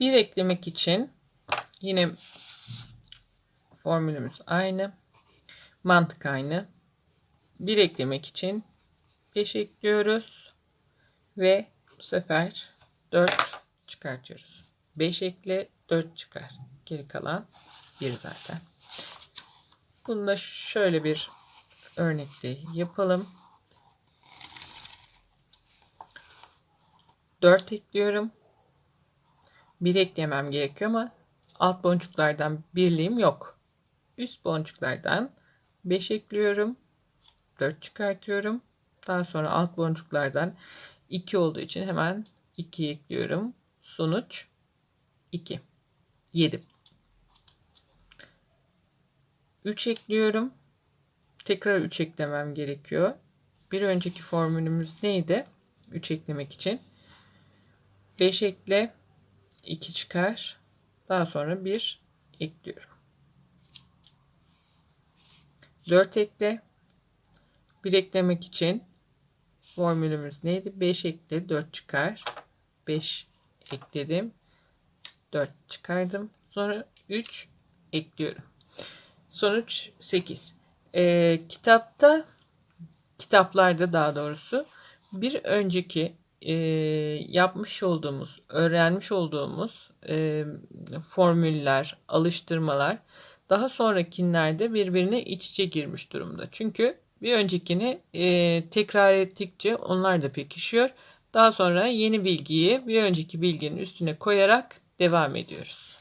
Bir eklemek için yine formülümüz aynı. Mantık aynı. Bir eklemek için 5 ekliyoruz. Ve bu sefer 4 çıkartıyoruz. 5 ekle 4 çıkar. Geri kalan 1 zaten. Bunu da şöyle bir örnekte yapalım. 4 ekliyorum. 1 eklemem gerekiyor ama alt boncuklardan birliğim yok. Üst boncuklardan 5 ekliyorum. 4 çıkartıyorum. Daha sonra alt boncuklardan 2 olduğu için hemen 2 ekliyorum. Sonuç 2. 7. 3 ekliyorum. Tekrar 3 eklemem gerekiyor. Bir önceki formülümüz neydi? 3 eklemek için. 5 ekle 2 çıkar. Daha sonra 1 ekliyorum. 4 ekle. 1 eklemek için formülümüz neydi? 5 ekle 4 çıkar. 5 ekledim. 4 çıkardım. Sonra 3 ekliyorum. Sonuç 8. Ee, kitapta kitaplarda daha doğrusu bir önceki e, yapmış olduğumuz, öğrenmiş olduğumuz e, formüller, alıştırmalar daha sonrakilerde birbirine iç içe girmiş durumda. Çünkü bir öncekini e, tekrar ettikçe onlar da pekişiyor. Daha sonra yeni bilgiyi bir önceki bilginin üstüne koyarak devam ediyoruz.